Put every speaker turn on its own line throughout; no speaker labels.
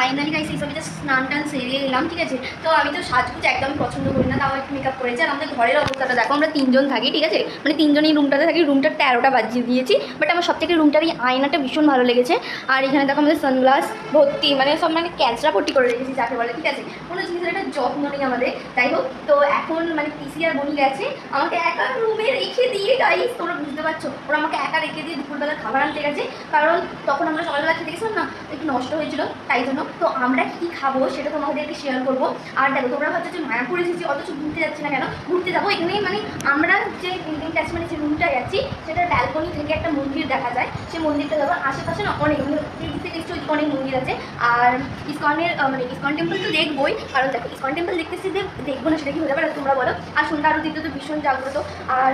Finally guys এইসব যে স্নান টান সেরে এলাম, ঠিক আছে? তো আমি তো সাজগুজ একদম পছন্দ করি না, তাও একটু মেকআপ করেছি। আর আমাদের ঘরের অবস্থাটা দেখো, আমরা তিনজন থাকি, ঠিক আছে? মানে তিনজন এই রুমটাতে থাকি রুমটা তেরোটা বাজিয়ে দিয়েছি বাট আমার সব থেকে রুমটার এই আয়নাটা ভীষণ ভালো লেগেছে। আর এখানে দেখো আমাদের সানগ্লাস ভর্তি মানে সব মানে ক্যাচরা ভর্তি করে রেখেছি, যাকে বলে, ঠিক আছে? কোনো জিনিসের একটা যত্ন নেই আমাদের তাই হোক। তো এখন মানে পিসি আর বনি গেছে, আমাকে একা রুমে রেখে দিয়ে গাইস তোমরা বুঝতে পারছ, ওরা আমাকে একা রেখে দিয়ে দুপুরবেলা খাবার আনতে গেছে, কারণ তখন আমরা সকালবেলা খেতে গেছিলাম না, একটু নষ্ট হয়েছিল, তাই জন্য তো আমরা কী খাব সেটা তোমাদেরকে শেয়ার করব। আর দেখো, তোমরা ভাবছ যে মায়াপুর এসেছি, অথচ ঘুরতে যাচ্ছি না কেন? ঘুরতে যাব এখানেই মানে আমরা যে বিল্ডিংটা আছে মানে যে রুমটায় যাচ্ছি সেটার ব্যালকনি থেকে একটা মন্দির দেখা যায়। সেই মন্দিরটা যাব আশেপাশে না অনেক মানে থেকে অনেক মন্দির আছে। আর ইসকনের মানে ইসকন টেম্পল তো দেখবোই, কারণ দেখো, ইসকন টেম্পল দেখতেছি যে দেখব না সেটা কি হতে পারে, তোমরা বলো। আর সন্ধ্যা আরতিতে তো ভীষণ জাগ্রত। আর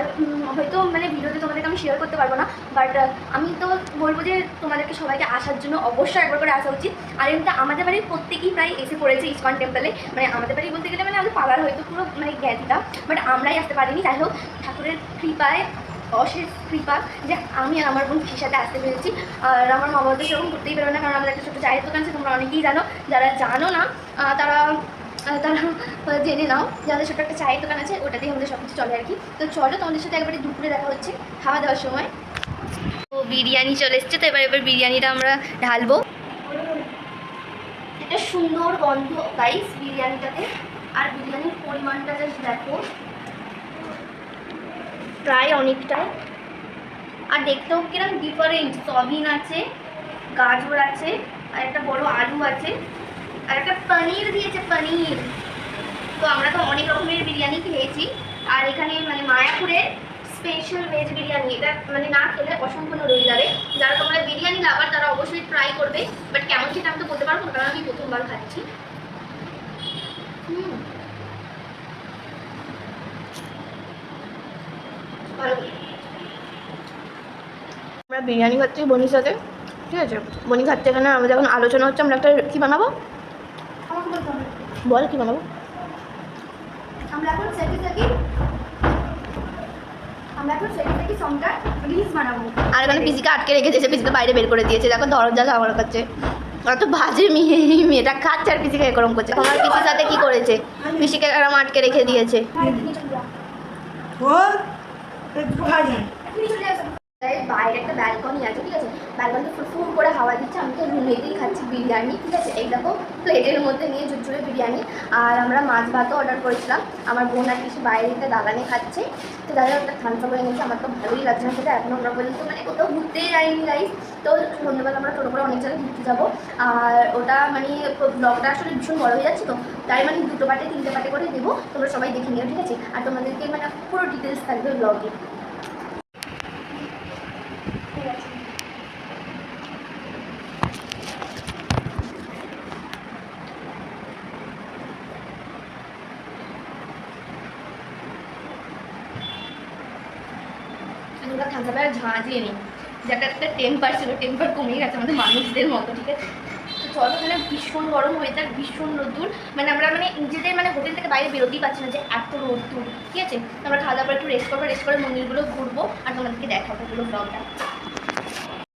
হয়তো মানে ভিডিওতে তোমাদেরকে আমি শেয়ার করতে পারব না বাট আমি তো বলব যে তোমাদেরকে সবাইকে আসার জন্য অবশ্যই একবার করে আসা উচিত। আর এমনিতে আমাদের বাড়ির প্রত্যেকেই প্রায় এসে পড়েছে ইসকন টেম্পলে। মানে আমাদের বাড়ি বলতে গেলে মানে আমাদের পাড়ার হয়তো পুরো মানে জ্ঞাতিটা বাট আমরাই আসতে পারিনি। যাই হোক, ঠাকুরের কৃপায়, অশেষ কৃপা যে আমি আমার বোন খুশির সাথে আসতে পেরেছি। আর আমার মা বাবা সেরকম করতেই পারবে না, কারণ আমাদের একটা ছোটো চায়ের দোকান আছে, তোমরা অনেকেই জানো। যারা জানো না তারা তারা জেনে নাও যাদের ছোটো একটা চায়ের দোকান আছে ওটাতেই আমাদের সব কিছু চলে আর কি। তো চলো, তোমাদের সাথে একবারে দুপুরে দেখা হচ্ছে, খাওয়া দাওয়ার সময়। তো বিরিয়ানি চলে এসছে, তো এবার এবার বিরিয়ানিটা আমরা ঢালবো। একটা সুন্দর গন্ধ গাইস বিরিয়ানিটাতে। আর বিরিয়ানির পরিমাণটা জাস্ট দেখো। প্রায় অনেকটাই। আর দেখতেও কীরকম ডিফারেন্ট সবিন আছে, গাজর আছে, আর একটা বড় আলু আছে, আর একটা পনির দিয়েছে, পনির। তো আমরা তো অনেক রকমের বিরিয়ানি খেয়েছি। আর এখানে মানে মায়াপুরের স্পেশাল ভেজ বিরিয়ানি। এটা মানে না খেলে অসম্পূর্ণ রয়ে যাবে। যারা তোমরা বিরিয়ানি লাভার তারা অবশ্যই ট্রাই করবে বাট কেমন সেটা আমি তো বলতে পারব না কারণ আমি প্রথমবার খাচ্ছি। আমরা বিরিয়ানি খাচ্ছি বনির সাথে ঠিক আছে? বনি খাচ্ছে এখানে আমাদের এখন আলোচনা হচ্ছে আমরা একটা কী বানাবো? বল কী বানাবো?
আমরা এখন সেটি থেকে আমরা এখন সেটি থেকে সংটা রিলস বানাবো।
আর এখানে পিসিকে আটকে রেখে দিয়েছে পিসিকে বাইরে বের করে দিয়েছে। দেখো দরজা আমার কাছে অত বাজে মেয়ে মেয়েটা খাচ্ছে আর পিসিকে এরকম করছে। তোমার পিসির সাথে কি করেছে? পিসিকে এরকম আটকে রেখে দিয়েছে।
ভাজি
বাইরে একটা ব্যালকনি আছে ঠিক আছে? ব্যালকনি ফুল করে দিচ্ছে, আমি তো রুমেতেই খাচ্ছি বিরিয়ানি, ঠিক আছে? এই দেখো, প্লেটের মধ্যে নিয়ে ঝুরঝুরে বিরিয়ানি। আর আমরা মাছ ভাতও অর্ডার করেছিলাম। আমার বোন আর কিছু বাইরে একটা দালানে খাচ্ছে। তো দাদা একটা থামসা করে নিয়েছে আমার তো ভালোই লাগছে না সেটা এখন আমরা পর্যন্ত মানে কোথাও ঘুরতে যাইনি গাইস তো সন্ধ্যেবেলা আমরা টোটো করে অনেক জায়গায় ঘুরতে যাব। আর ওটা মানে ব্লগটা আসলে ভীষণ বড় হয়ে যাচ্ছে তো। তাই মানে দুটো পাটে তিনটে পাটে করে দেবো। তোমরা সবাই দেখে নিও, ঠিক আছে? আর তোমাদেরকে মানে পুরো ডিটেলস থাকবে ব্লগে ঠিক আছে আমরা থামসাপে আর ঝাঁ দিয়ে নিই যেটা একটা টেম্পার ছিল টেম্পার কমে গেছে আমাদের মানুষদের মতো, ঠিক আছে? তো এখানে ভীষণ গরম হয়ে যায় ভীষণ রোদ্দুর। মানে আমরা মানে নিজেদের মানে হোটেল থেকে বাইরে বেরোতেই পারছি না যে এত রোদ্দুর, ঠিক আছে? আমরা খাওয়া দাওয়া একটু রেস্ট করব রেস্ট করে মন্দিরগুলো ঘুরবো, আর তোমাদেরকে দেখাবো ব্লগটা